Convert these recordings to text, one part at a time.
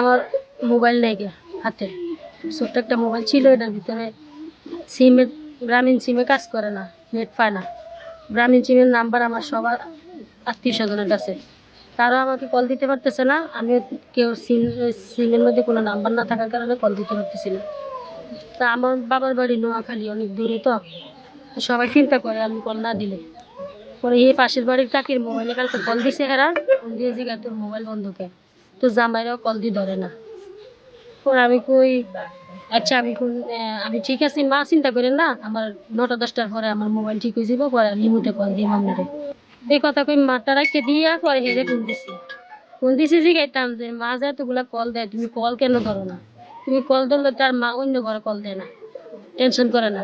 আমার মোবাইল নেই হাতে। ছোট্ট একটা মোবাইল ছিল, এটার ভিতরে সিমের গ্রামীণ সিমে কাজ করে না নেট পায় না। গ্রামীণ সিমের নাম্বার আমার সবার আত্মীয় স্বজনের কাছে। তারাও আমাকে কল দিতে পারতেছে না আমি কেউ সিম সিমের মধ্যে কোনো নাম্বার না থাকার কারণে কল দিতে পারতেছি না। তা আমার বাবার বাড়ি নোয়াখালী, অনেক দূরে তো। সবাই চিন্তা করে আমি কল না দিলে। পরে এই পাশের বাড়ির কাকির মোবাইলে কালকে কল দিছে হেরা ফোন দিয়ে জিগা তোর মোবাইল বন্ধ কে। তো জামাইরাও কল দিয়ে ধরে না। পরে আমি কই আচ্ছা আমি আমি ঠিক আছি, মা, চিন্তা করেন না, আমার নটা দশটার পরে আমার মোবাইল ঠিক হয়ে যাব পরে লিমুতে কল দিই আপনারে এই কথা কই মাটা রাখে দিয়া পরে হেরে ফোন দিছি। ফোন দিছি জিগাইতাম যে মা যে এতগুলা কল দেয়, তুমি কল কেন ধরো না? তুমি কল ধরলে তার মা অন্য ঘরে কল দেয় না। টেনশন করে না।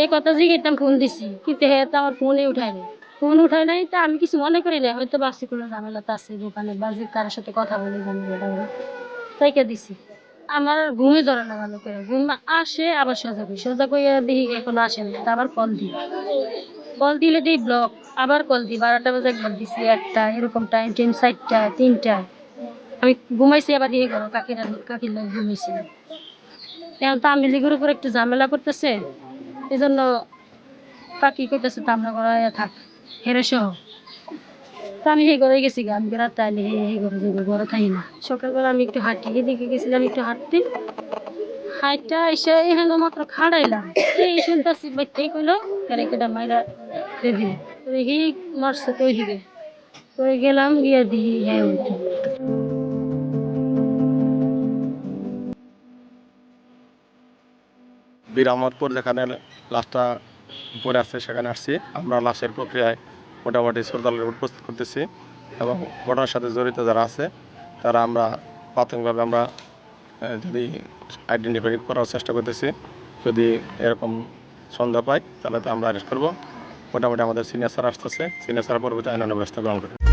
এই কথা জিগাইতাম ফোন দিছি, কিন্তু হে তো আমার ফোনে উঠায় নাই। ফোন উঠায় নাই তা আমি কিছু মনে করি না, হয়তো বাসি কোনো ঝামেলা তো আছে দোকানে বাজি কারোর সাথে কথা বলে ঝামেলাটা হলো তাইকে দিছি। আমার ঘুমে ধরে না ভালো করে, ঘুম আসে আবার সোজা করি। সোজা করি দেখি এখন আসে না আবার কল দিই। কল দিলে দিই ব্লক আবার কল দিই, বারোটা বাজে একবার দিছি একটা, এরকম টাইম টাইম চারটা তিনটা আমি ঘুমাইছি আবার ইয়ে করো কাকিরা কাকির ঘুমাইছি। এখন তো আমি একটু ঝামেলা করতেছে। এই জন্য কাকি করতেছে তো আমরা ঘরে থাক, হেরে সহ। তো আমি সেই ঘরে গেছি আমি রাত আইলে সেই ঘরে যাব ঘরে থাকি না। সকালবেলা আমি একটু হাঁটি, এদিকে গেছিলাম একটু হাঁটতে। হাইটটা এসে এখানে মাত্র খাড়াইলাম। এই শুনতেছি বাচ্চাই কইলো ক্যারেকেটা মাইরা দিদি দেখি মারছে তো ওইদিকে গেলাম গিয়ে দিই হ্যাঁ উঠে বীর আহমদপুর যেখানে লাশটা পরে আছে, সেখানে আসছি। আমরা লাশের প্রক্রিয়ায় মোটামুটি রিপোর্ট প্রস্তুত করতেছি এবং ঘটনার সাথে জড়িত যারা আছে, তারা আমরা প্রাথমিকভাবে আমরা যদি আইডেন্টিফাই করার চেষ্টা করতেছি, যদি এরকম সন্দেহ পাই, তাহলে তো আমরা অ্যারেস্ট করব। মোটামুটি আমাদের সিনিয়র স্যার আসতেছে। সিনিয়র স্যার পরবর্তী আইনানুগ ব্যবস্থা গ্রহণ করবে।